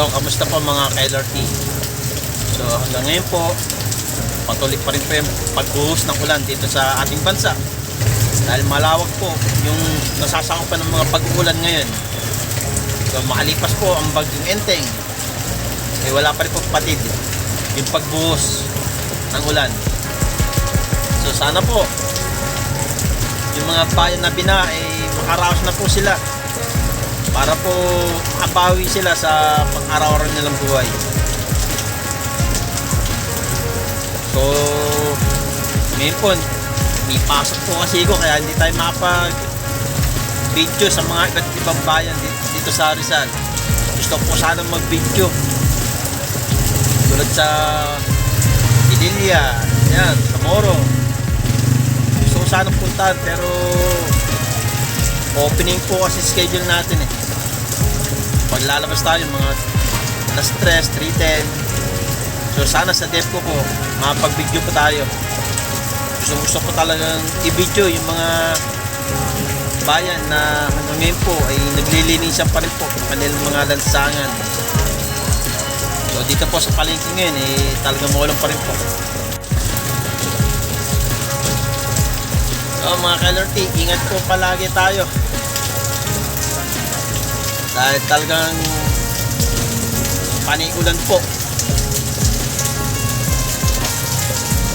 So, kamusta po mga ka-LRT? So, hanggang ngayon po, patuloy pa rin po yung pagbuhos ng ulan dito sa ating bansa. Dahil malawak po yung nasasakupan ng mga pag-uulan ngayon. So, makalipas po ang bagyong Enteng. Eh, wala pa rin po patid yung pagbuhos ng ulan. So, sana po, yung mga bayan na bina, eh, makaraos na po sila para po makabawi sila sa pang-araw-araw nilang buhay. So, ngayon po, may pasok po kasi ko kaya hindi tayo makapag video sa mga iba't ibang bayan dito, sa Rizal. Gusto ko sana mag-video tulad sa Pililia, yan, sa Moro. Gusto ko sana puntahan pero opening po kasi schedule natin eh. Pag lalabas tayo mga alas 3, 3.10. So sana sa DEPCO po, makapag-video po tayo. Gusto gusto ko talagang i-video yung mga bayan na hanggang ngayon po ay naglilinisan pa rin po ng kanilang mga lansangan. So dito po sa palengke ngayon eh talagang maulan pa rin po. So mga ka-LRT, ingat po palagi tayo. Dahil talagang panigulan po.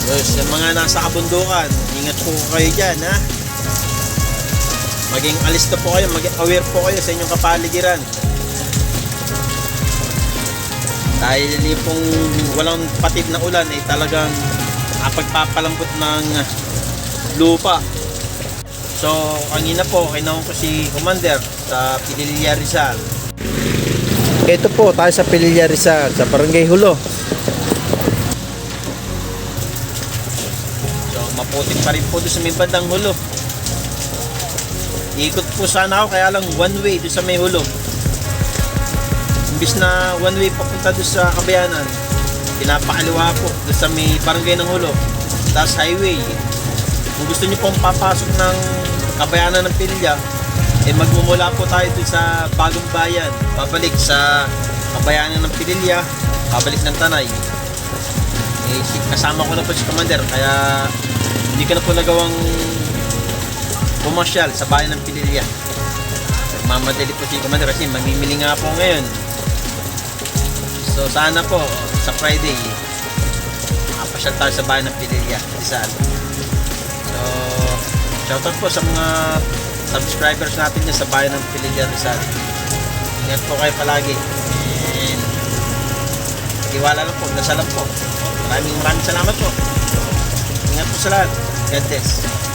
Yes, yung mga nasa kabundukan, ingat po kayo dyan ha. Maging alis po kayo, maging aware po kayo sa inyong kapaligiran. Dahil pong walang patid na ulan ay talagang napagpapalambot ng lupa. So, kanina po, kailangan ko si Commander sa Pililya Rizal. Ito po, tayo sa Pililya Rizal, sa Barangay Hulo. So, maputing pa rin po doon sa may bandang Hulo. Ikot po sana ako, kaya lang one way doon sa may Hulo. Imbis na one way papunta doon sa Kabayanan, pinapakaliwa po doon sa may barangay ng Hulo. Tapos highway, kung gusto niyo pong papasok ng kabayanan ng Pilya, eh magmumula po tayo dun sa bagong bayan. Babalik sa kabayanan ng Pilya, babalik ng Tanay. Eh, kasama ko na po si Commander, kaya hindi ka na po nagawang pumasyal sa bayan ng Pilya. Mamadali po si Commander kasi mamimili nga po ngayon. So sana po sa Friday, makapasyal tayo sa bayan ng Pilya, Rizal. Shoutout po sa mga subscribers natin dyan sa bayan ng Pilipian Rizal. Ingat po kayo palagi. And, tiwala lang po, dasal lang po. Maraming maraming salamat po. Ingat po sa lahat. God bless.